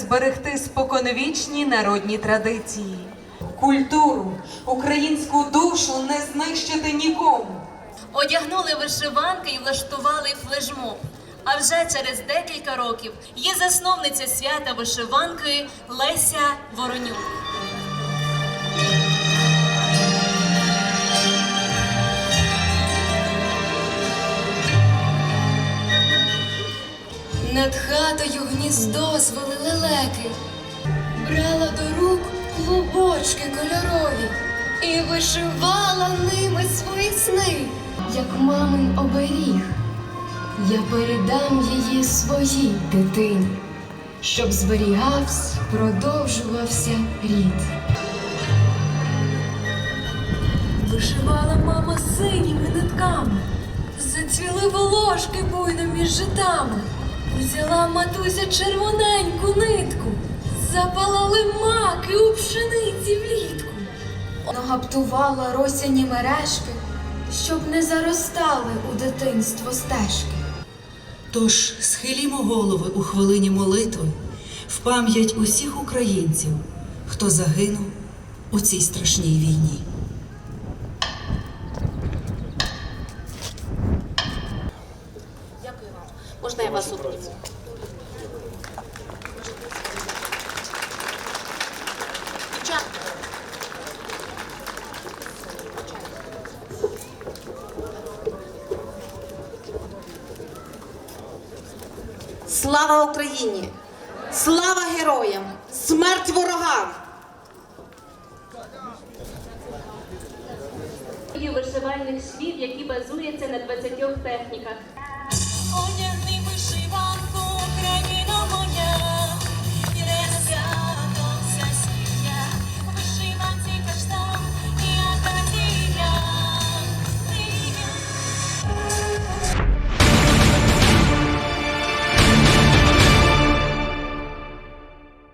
зберегти споконвічні народні традиції. Культуру, українську душу не знищити нікому. Одягнули вишиванки і влаштували флешмоб. А вже через декілька років є засновниця свята вишиванки Леся Воронюк. Над хатою гніздо звели лелеки, брала до рук клубочки кольорові і вишивала ними свої сни, як мамин оберіг. Я передам її своїй дитині, щоб зберігався, продовжувався рід. Вишивала мама синіми нитками, зацвіли волошки буйно між житами. Взяла матуся червоненьку нитку, запалали маки у пшениці влітку. Нагаптувала росяні мережки, щоб не заростали у дитинство стежки. Тож схилімо голови у хвилині молитви в пам'ять усіх українців, хто загинув у цій страшній війні. Можна я вас обніму? Слава Україні! Слава героям! Смерть ворогам! вишивальних швів, які базуються на 20 техніках.